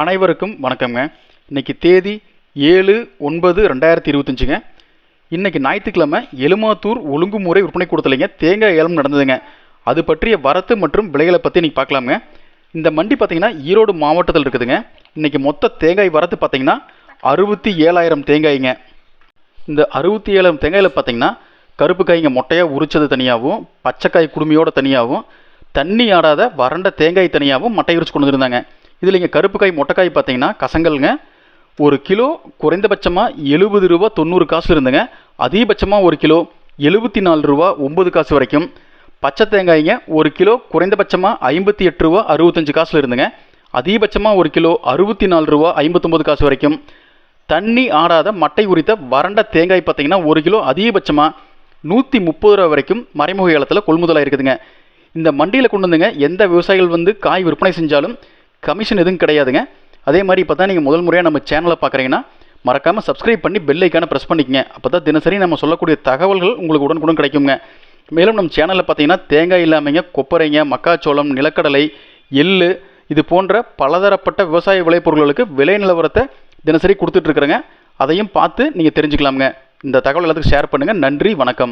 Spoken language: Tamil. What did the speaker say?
அனைவருக்கும் வணக்கம்ங்க. இன்றைக்கி தேதி ஏழு ஒன்பது ரெண்டாயிரத்தி இருபத்தஞ்சுங்க. இன்றைக்கி ஞாயிற்றுக்கிழமை எலுமாத்தூர் ஒழுங்குமுறை விற்பனை கூடத்துலைங்க. தேங்காய் ஏலம் நடந்ததுங்க. அது பற்றிய வரத்து மற்றும் விலைகளை பற்றி இன்றைக்கி பார்க்கலாமுங்க. இந்த மண்டி பார்த்தீங்கன்னா ஈரோடு மாவட்டத்தில் இருக்குதுங்க. இன்றைக்கி மொத்த தேங்காய் வரத்து பார்த்தீங்கன்னா அறுபத்தி ஏழாயிரம் தேங்காய்ங்க. இந்த அறுபத்தி ஏழாயிரம் தேங்காயில் பார்த்தீங்கன்னா கருப்பு காய்ங்க மொட்டையாக உரிச்சது தனியாகவும் பச்சைக்காய் குடுமையோட தனியாகவும் தண்ணி ஆடாத வறண்ட தேங்காய் தனியாகவும் மட்டை உரிச்சு கொண்டு வந்திருந்தாங்க. இதில் இங்கே கருப்பு காய் மொட்டைக்காய் பார்த்தீங்கன்னா கசங்கல்ங்க. ஒரு கிலோ குறைந்தபட்சமாக எழுபது ரூபா தொண்ணூறு காசு இருந்துங்க. அதிகபட்சமாக ஒரு கிலோ எழுபத்தி நாலு ரூபா ஒம்பது காசு வரைக்கும். பச்சை தேங்காய்ங்க ஒரு கிலோ குறைந்தபட்சமாக ஐம்பத்தி எட்டு ரூபா அறுபத்தஞ்சு காசில் இருந்துங்க. அதிகபட்சமாக ஒரு கிலோ அறுபத்தி நாலு ரூபா ஐம்பத்தொம்பது காசு வரைக்கும். தண்ணி ஆடாத மட்டை உரித்த வறண்ட தேங்காய் பார்த்தீங்கன்னா ஒரு கிலோ அதிகபட்சமாக நூற்றி முப்பது ரூபா வரைக்கும் மறைமுக ஏலத்தில் கொள்முதலாக இருக்குதுங்க இந்த மண்டியில் கொண்டு வந்துங்க. எந்த விவசாயிகள் வந்து காய் விற்பனை செஞ்சாலும் கமிஷன் எதுவும் கிடையாதுங்க. அதே மாதிரி இப்போ தான் நீங்கள் முதல் முறையாக நம்ம சேனலை பார்க்குறீங்கன்னா மறக்காமல் சப்ஸ்கிரைப் பண்ணி பெல் ஐக்கானை ப்ரெஸ் பண்ணிக்கங்க. அப்போ தான் தினசரி நம்ம சொல்லக்கூடிய தகவல்கள் உங்களுக்கு உடனுக்குடன் கிடைக்குங்க. மேலும் நம்ம சேனலில் பார்த்தீங்கன்னா தேங்காய் இல்லாமைங்க கொப்பரைங்க மக்காச்சோளம் நிலக்கடலை எள்ளு இது போன்ற பலதரப்பட்ட விவசாய விளைபொருட்களுக்கு விலை நிலவரத்தை தினசரி கொடுத்துட்ருக்குறேங்க அதையும் பார்த்து நீங்கள் தெரிஞ்சுக்கலாமுங்க. இந்த தகவல் எல்லாத்துக்கும் ஷேர் பண்ணுங்கள் நன்றி வணக்கம்.